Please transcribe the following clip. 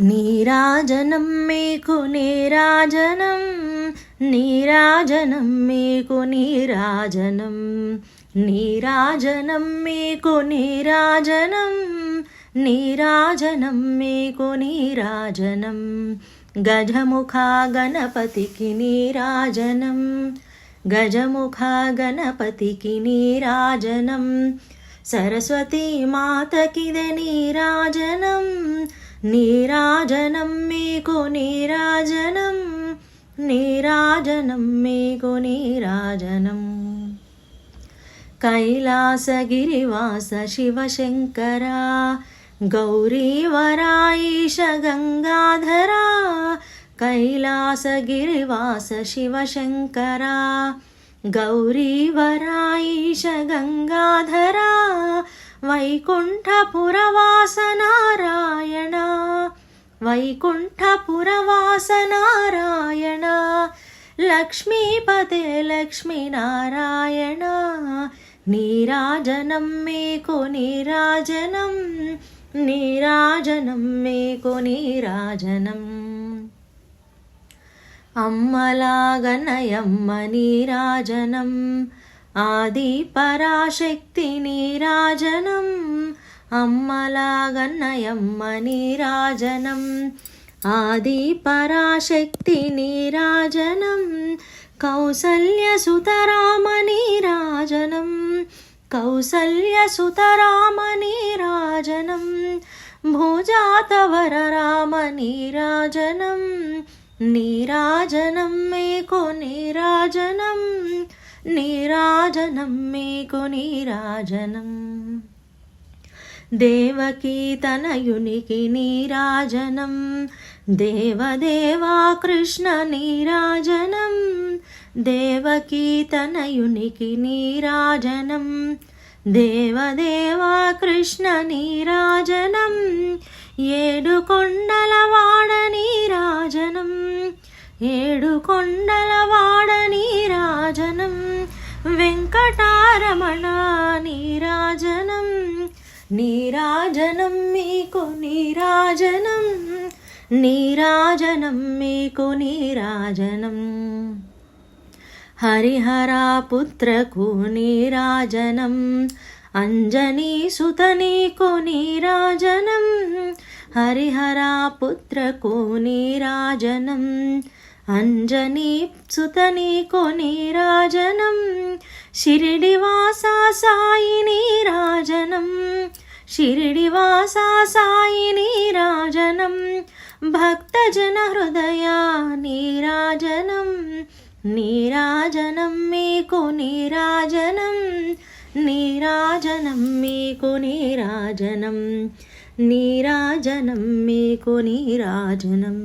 నీరాజనం మీకు నీరాజనం నీరాజనం మీకు నీరాజనం నీరాజనం మీకు నీరాజనం నీరాజనం మీకు నీరాజనం గజముఖా గణపతికి నీరాజనం గజముఖా గణపతికి నీరాజనం సరస్వతీ మాతకిదే నీరాజనం నీరాజనం మీకు నీరాజనం నీరాజనం మీకు నీరాజనం. కైలాసగిరివాస శివశంకరా గౌరీవరాయిష గంగాధరా కైలాసగిరివాస శివశంకరా గౌరీవరాయిష గంగాధరా వైకుంఠపురవాసనారాయణ. వైకుంఠపురవాసనారాయణ. వైకుంఠపురవాస లక్ష్మీపతే లక్ష్మీనారాయణ. నీరాజనం మీకు నీరాజనం. నీరాజనం మీకు నీరాజనం. అమ్మలాగనయమ్మ నీరాజనం. ఆది పరాశక్తి నీరాజనం అమ్మలాగన్నయమ్మ నీరాజనం ఆది పరాశక్తి నీరాజనం కౌసల్యసుతరామ నీరాజనం కౌసల్యసుతరామ నీరాజనం భోజాతవర రామ నీరాజనం నీరాజనం మీకు నీరాజనం నీరాజనం మీకు నీరాజనం దేవకీ తనయునికి నీరాజనం దేవదేవా కృష్ణ నీరాజనం దేవకీ తనయునికి నీరాజనం దేవదేవా కృష్ణ నీరాజనం ఏడు కొండల వాడ నీరాజనం ఏడు కొండల రమణ నీరాజనం నీరాజనం మీకు నీరాజనం నీరాజనం మీకు నీరాజనం. హరిహరాపుత్రకు నీరాజనం అంజనీ సుతనీకు నీరాజనం హరిహరాపుత్రకు నీరాజనం అంజనీ సుతనీకు నీరాజనం షిరిడివాసా సాయి నీరాజనం షిరిడివాసా సాయి నీరాజనం భక్తజన హృదయ నీరాజనం నీరాజనం మీకు నీరాజనం నీరాజనం మీకు నీరాజనం నీరాజనం మీకు నీరాజనం.